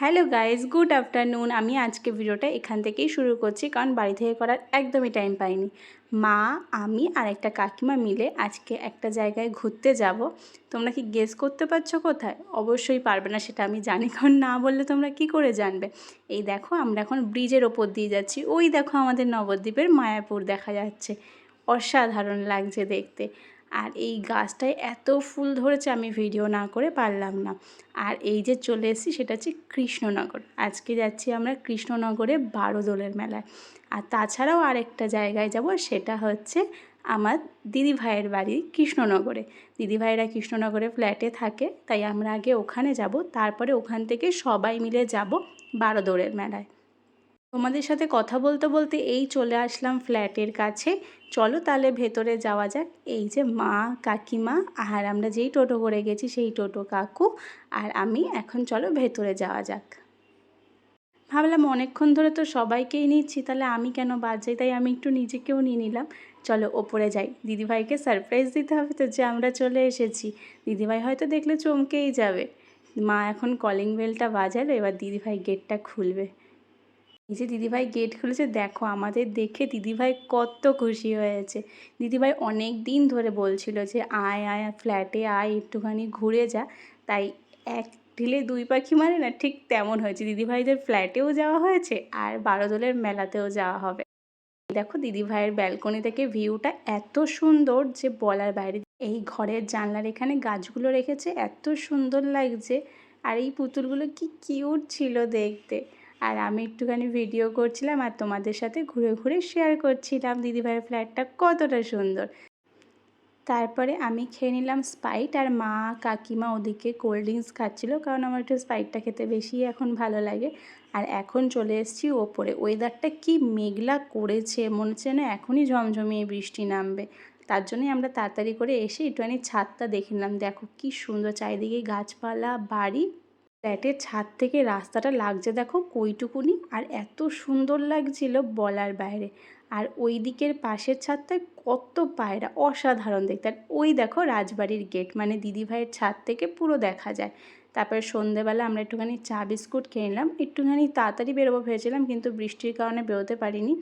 Hello guys good afternoon. আমি আজকে ভিডিওটা এখান থেকেই শুরু করছি, কারণ বাড়ি থেকে করার একদমই টাইম পাইনি। মা, আমি আর একটা কাকিমা মিলে আজকে একটা জায়গায় ঘুরতে যাব। তোমরা কি গেস করতে পারছ কোথায়? অবশ্যই পারবে না, সেটা আমি জানি, কারণ না বললে তোমরা কি করে জানবে? এই দেখো, আমরা এখন ব্রিজের ওপর দিয়ে যাচ্ছি। ওই দেখো আমাদের নবদ্বীপের মায়াপুর দেখা যাচ্ছে। অসাধারণ লাগছে দেখতে। আর এই গাছটায় এত ফুল ধরেছে আমি ভিডিও না করে পারলাম না। আর এই যে চলে এসেছি সেটা হচ্ছে কৃষ্ণনগর। আজকে যাচ্ছি আমরা কৃষ্ণনগরে বারো দোলের মেলায়। আর তাছাড়াও আরেকটা জায়গায় যাব, সেটা হচ্ছে আমার দিদি ভাইয়ের বাড়ি কৃষ্ণনগরে। দিদি ভাইয়েরা কৃষ্ণনগরে ফ্ল্যাটে থাকে, তাই আমরা আগে ওখানে যাব, তারপরে ওখান থেকে সবাই মিলে যাব বারো দোলের মেলায়। তোমাদের সাথে কথা বলতে বলতে এই চলে আসলাম ফ্ল্যাটের কাছে। চলো তাহলে ভেতরে যাওয়া যাক। এই যে মা, কাকিমা, আর আমরা যেই টোটো করে গেছি সেই টোটো কাকু আর আমি। এখন চলো ভেতরে যাওয়া যাক। ভাবলাম অনেকক্ষণ ধরে তো সবাইকেই নিচ্ছি, তাহলে আমি কেন বাদ যাই? তাই আমি একটু নিজেকেও নিয়ে নিলাম। চলো ওপরে যাই। দিদিভাইকে সারপ্রাইজ দিতে হবে তো যে আমরা চলে এসেছি। দিদিভাই হয়তো দেখলে চমকেই যাবে। মা এখন কলিং বেলটা বাজালো, এবার দিদিভাই গেটটা খুলবে। এই যে দিদিভাই গেট খুলেছে, দেখো আমাদের দেখে দিদিভাই কত খুশি হয়েছে। দিদিভাই অনেক দিন ধরে বলছিল যে, আয় আয় ফ্ল্যাটে আয়, একটুখানি ঘুরে যা। তাই এক ঢিলে দুই পাখি মানে না, ঠিক তেমন হয়েছে। দিদিভাইদের ফ্ল্যাটেও যাওয়া হয়েছে আর বারোদোলের মেলাতেও যাওয়া হবে। দেখো দিদিভাইয়ের ব্যালকনি থেকে ভিউটা এত সুন্দর যে বলার বাইরে এই ঘরের জানলার এখানে গাছগুলো রেখেছে, এত সুন্দর লাগছে। আর এই পুতুলগুলো কি কিউট ছিল দেখতে। আর আমি একটুখানি ভিডিও করছিলাম আর তোমাদের সাথে ঘুরে ঘুরে শেয়ার করছিলাম। দিদিভাইয়ের ফ্ল্যাটটা কতটা সুন্দর। তারপরে আমি খেয়ে নিলাম স্পাইট আর মা কাকিমা ওদিকে কোল্ড ড্রিঙ্কস খাচ্ছিলো কারণ আমার একটু স্পাইটটা খেতে বেশি এখন ভালো লাগে। আর এখন চলে এসেছি ওপরে। ওয়েদারটা কি মেঘলা করেছে, মনে হচ্ছে না এখনই ঝমঝমিয়ে বৃষ্টি নামবে। তার জন্যই আমরা তাড়াতাড়ি করে এসে একটুখানি ছাদটা দেখে নিলাম। দেখো কি সুন্দর চারিদিকে গাছপালা, বাড়ি। ফ্ল্যাটের ছাদ থেকে রাস্তাটা লাগছে দেখো কইটুকুনি, আর এত সুন্দর লাগছিল বলার বাইরে। আর ওই দিকের পাশের ছাদটায় কত পায়রা, অসাধারণ দেখতে। আর ওই দেখো রাজবাড়ির গেট মানে দিদিভাইয়ের ছাদ থেকে পুরো দেখা যায়। তারপরে সন্ধেবেলা আমরা একটুখানি চা, বিস্কুট খেয়ে নিলাম। একটুখানি তাড়াতাড়ি বেরোবো ভেবেছিলাম, কিন্তু বৃষ্টির কারণে বেরোতে পারিনি।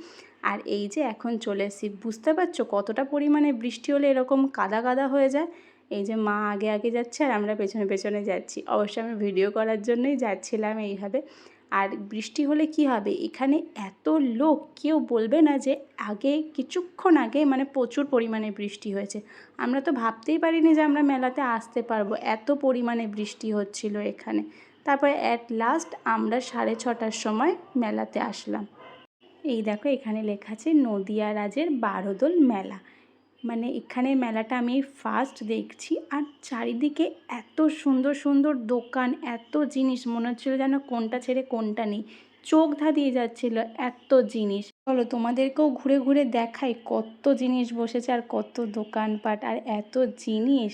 আর এই যে এখন চলে এসেছি, বুঝতে পারছ কতটা পরিমাণে বৃষ্টি হলে এরকম কাদা কাদা হয়ে যায়? এই যে মা আগে আগে যাচ্ছে আর আমরা পেছনে পেছনে যাচ্ছি। অবশ্যই আমি ভিডিও করার জন্যই যাচ্ছিলাম এইভাবে। আর বৃষ্টি হলে কি হবে? এখানে এত লোক, কেউ বলবে না যে আগে, কিছুক্ষণ আগে মানে প্রচুর পরিমাণে বৃষ্টি হয়েছে। আমরা তো ভাবতেই পারিনি যে আমরা মেলাতে আসতে পারব। এত পরিমাণে বৃষ্টি হচ্ছিল এখানে। তারপরে অ্যাট লাস্ট আমরা সাড়ে ছটার সময় মেলাতে আসলাম। এই দেখো এখানে লেখা আছে নদিয়া রাজের বারোদোল মেলা। মানে এখানে মেলাটা আমি ফার্স্ট দেখছি আর চারিদিকে এত সুন্দর সুন্দর দোকান, এত জিনিস। মনে হচ্ছিল যেন কোনটা ছেড়ে কোনটা নেই। চোখ ধাঁধিয়ে যাচ্ছিল এত জিনিস। বলো তোমাদেরকেও ঘুরে ঘুরে দেখাই কত জিনিস বসেছে আর কত দোকানপাট আর এত জিনিস।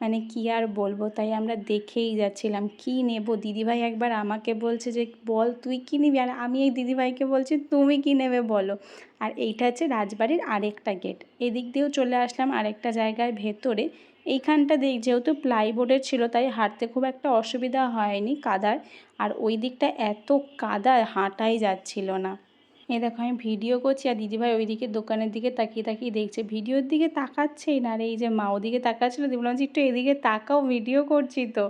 মানে কি আর বলব? তাই আমরা দেখেই যাচ্ছিলাম। কি নেব? দিদিভাই একবার আমাকে বলছে যে, বল, তুই কী নিবি? আর আমি এই দিদিভাইকে বলছি, তুমি কী নেবে বলো? আর এইটা হচ্ছে রাজবাড়ির আরেকটা গেট। এদিক দিয়েও চলে আসলাম আরেকটা জায়গায় ভেতরে। এইখানটা দেখ, যেহেতু প্লাইবোর্ডের ছিল, তাই হাঁটতে খুব একটা অসুবিধা হয়নি কাদার। আর ওই দিকটা এত কাদা, হাঁটাই যাচ্ছিল না। এ দেখো, আমি ভিডিও করছি আর দিদিভাই ওই দিকে দোকানের দিকে তাকিয়ে তাকিয়ে দেখছে, ভিডিওর দিকে তাকাচ্ছেই না। আর এই যে মা ওদিকে তাকাচ্ছিলো, দিদি বললাম যে একটু এদিকে তাকাও, ভিডিও করছি তো।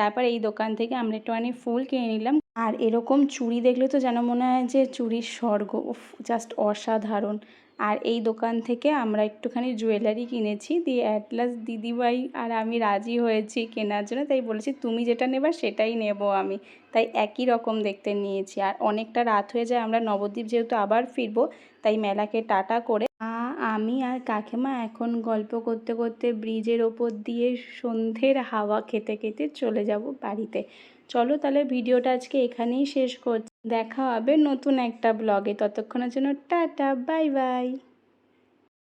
তারপর এই দোকান থেকে আমরা একটুখানি ফুল কিনে নিলাম। আর এরকম চুড়ি দেখলে তো যেন মনে হয় যে চুড়ির স্বর্গ। জাস্ট অসাধারণ। আর এই দোকান থেকে আমরা একটুখানি জুয়েলারি কিনেছি। দিয়ে অ্যাট লাস্ট দিদিভাই আর আমি রাজি হয়েছি কেনার জন্য। তাই বলেছি, তুমি যেটা নেবার সেটাই নেব আমি। তাই একই রকম দেখতে নিয়েছি। আর অনেকটা রাত হয়ে যায়, আমরা নবদ্বীপ যেহেতু আবার ফিরবো, তাই মেলাকে টাটা করে আমি আর কাকিমা এখন গল্প করতে করতে ব্রিজের ওপর দিয়ে সন্ধ্যের হাওয়া খেতে খেতে চলে যাব বাড়িতে। চলো তাহলে ভিডিওটা আজকে এখানেই শেষ করছি দেখা হবে নতুন একটা ব্লগে ততক্ষণের জন্য টাটা বাই বাই